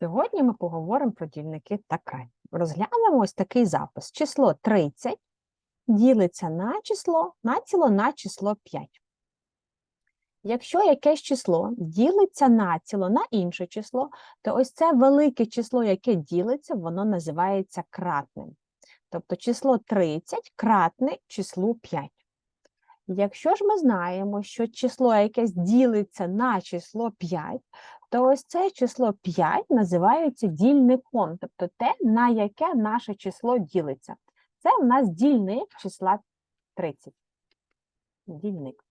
Сьогодні ми поговоримо про дільники та край. Розглянемо ось такий запис. Число 30 ділиться на число націло на число 5. Якщо якесь число ділиться націло на інше число, то ось це велике число, яке ділиться, воно називається кратним. Тобто число 30 кратне числу 5. Якщо ж ми знаємо, що число якесь ділиться на число 5, то ось це число 5 називається дільником, тобто те, на яке наше число ділиться. Це в нас дільник числа 30. Дільник.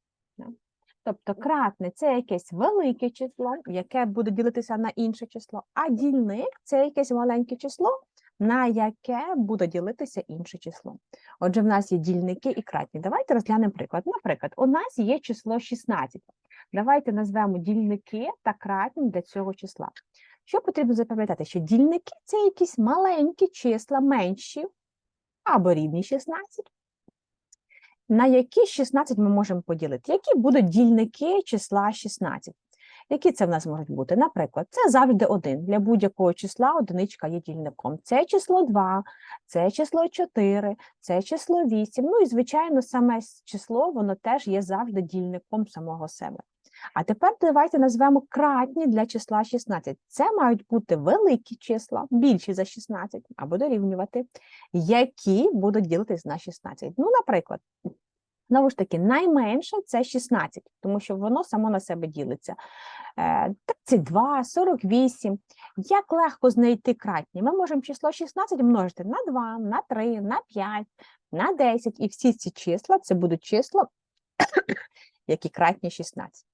Тобто кратне це якесь велике число, яке буде ділитися на інше число, а дільник це якесь маленьке число, на яке буде ділитися інше число. Отже, в нас є дільники і кратні. Давайте розглянемо приклад. Наприклад, у нас є число 16. Давайте назвемо дільники та кратні для цього числа. Що потрібно запам'ятати? Що дільники це якісь маленькі числа, менші або рівні 16. На які 16 ми можемо поділити? Які будуть дільники числа 16? Які це в нас можуть бути? Наприклад, це завжди 1. Для будь-якого числа одиничка є дільником. Це число 2, це число 4, це число 8. Ну і, звичайно, саме число, воно теж є завжди дільником самого себе. А тепер давайте назвемо кратні для числа 16. Це мають бути великі числа, більші за 16, або дорівнювати, які будуть ділитись на 16. Ну, наприклад, Знову ж таки, найменше це 16, тому що воно само на себе ділиться. Е, 32, 48. Як легко знайти кратні? Ми можемо число 16 множити на 2, на 3, на 5, на 10. І всі ці числа це будуть числа, які кратні 16.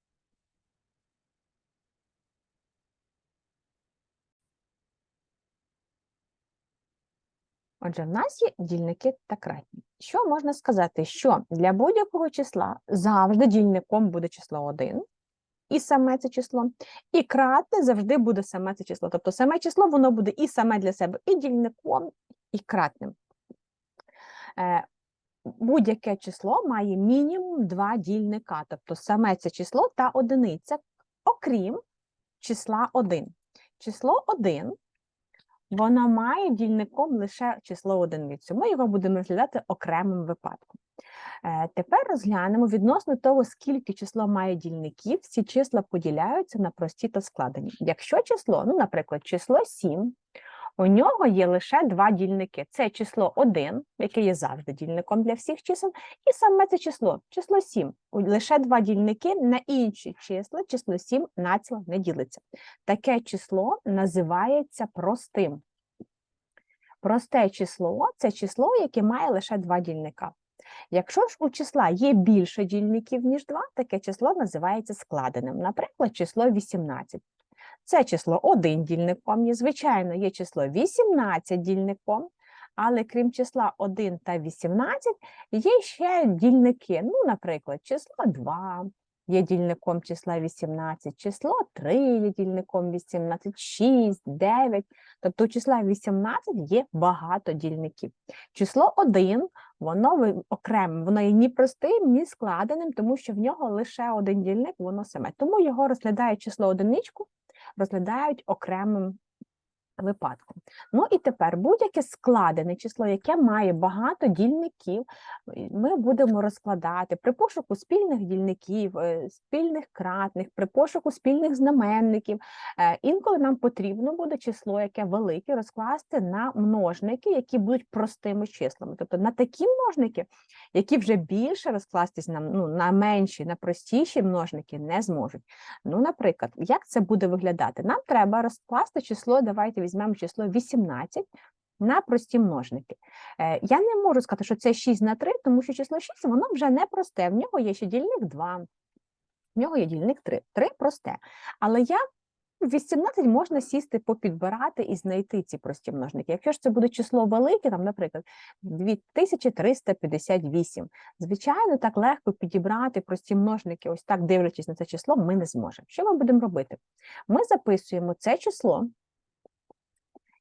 Отже, в нас є дільники та кратні. Що можна сказати? Що для будь-якого числа завжди дільником буде число 1, і саме це число, і кратне завжди буде саме це число. Тобто саме число воно буде і саме для себе, і дільником, і кратним. Е, Будь-яке число має мінімум два дільника, тобто саме це число та одиниця, окрім числа 1. Число 1 воно має дільником лише число одиницю. Ми його будемо розглядати окремим випадком. Е, Тепер розглянемо відносно того, скільки число має дільників, ці числа поділяються на прості та складені. Якщо число, ну, наприклад, число 7, у нього є лише два дільники. Це число 1, яке є завжди дільником для всіх чисел, і саме це число, число 7. Лише два дільники на інші числа, число 7 націло не ділиться. Таке число називається простим. Просте число це число, яке має лише два дільника. Якщо ж у числа є більше дільників, ніж два, таке число називається складеним. Наприклад, число 18. Це число 1 дільником є, звичайно, є число 18 дільником, але крім числа 1 та 18, є ще дільники. Ну, наприклад, число 2 є дільником числа 18, число 3 є дільником 18, 6, 9. Тобто у числа 18 є багато дільників. Число 1, воно окреме, воно є ні простим, ні складеним, тому що в нього лише один дільник, воно саме. Тому його розглядають число одиничку, розглядають окремим випадком. Ну і тепер будь-яке складене число, яке має багато дільників, ми будемо розкладати при пошуку спільних дільників, е, спільних кратних, при пошуку спільних знаменників. Е, Інколи нам потрібно буде число, яке велике, розкласти на множники, які будуть простими числами. Тобто на такі множники, які вже більше розкластись на, ну, на менші, на простіші множники не зможуть. Ну, наприклад, як це буде виглядати? Нам треба розкласти число, давайте візьмемо число 18 на прості множники. Е, я не можу сказати, що це 6 на 3, тому що число 6 воно вже не просте. В нього є ще дільник 2, в нього є дільник 3. 3 просте. Але я в 18 можна сісти, попідбирати і знайти ці прості множники. Якщо ж це буде число велике, там, наприклад, 2358, звичайно, так легко підібрати прості множники, ось так дивлячись на це число, ми не зможемо. Що ми будемо робити? Ми записуємо це число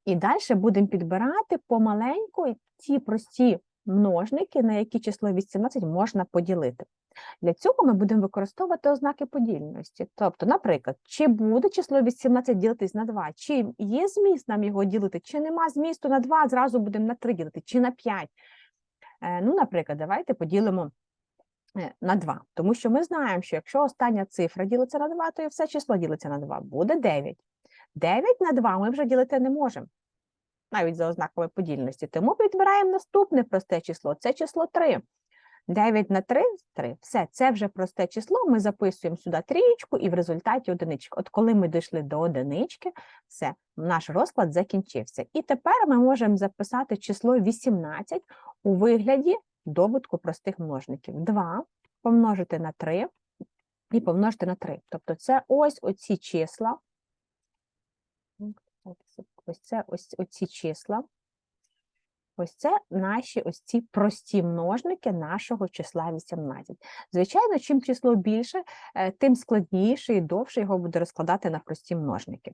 і далі будемо підбирати помаленьку ті прості множники, на які число 18 можна поділити. Для цього ми будемо використовувати ознаки подільності. Тобто, наприклад, чи буде число 18 ділитись на 2, чи є зміст нам його ділити, чи нема змісту на 2, зразу будемо на 3 ділити, чи на 5. Е, Ну, наприклад, давайте поділимо е, на 2, тому що ми знаємо, що якщо остання цифра ділиться на 2, то і все число ділиться на 2, буде 9. 9 на 2 ми вже ділити не можемо, навіть за ознаками подільності. Тому підбираємо наступне просте число, це число 3. 9 на 3 – 3. Все, це вже просте число, ми записуємо сюди трієчку і в результаті одиничка. От коли ми дійшли до одинички, все, наш розклад закінчився. І тепер ми можемо записати число 18 у вигляді добутку простих множників. 2 помножити на 3 і помножити на 3. Тобто це ось оці числа. Ось це ось оці числа. Ось це наші ось ці прості множники нашого числа 18. Звичайно, чим число більше, е, тим складніше і довше його буде розкладати на прості множники.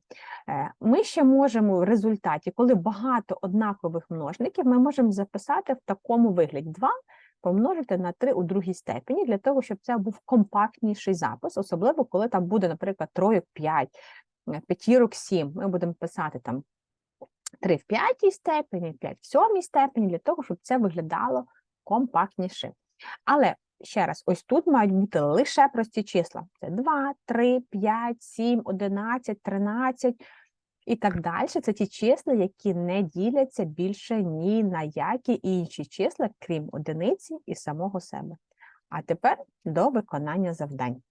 Е, Ми ще можемо в результаті, коли багато однакових множників, ми можемо записати в такому вигляді 2 помножити на 3 у другій степені, для того, щоб це був компактніший запис, особливо коли там буде, наприклад, тройок 5, е, п'ятірок 7. Ми будемо писати там 3 в п'ятій степені, 5 в сьомій степені, для того, щоб це виглядало компактніше. Але ще раз, ось тут мають бути лише прості числа. Це 2, 3, 5, 7, 11, 13 і так далі. Це ті числа, які не діляться більше ні на які інші числа, крім одиниці і самого себе. А тепер до виконання завдань.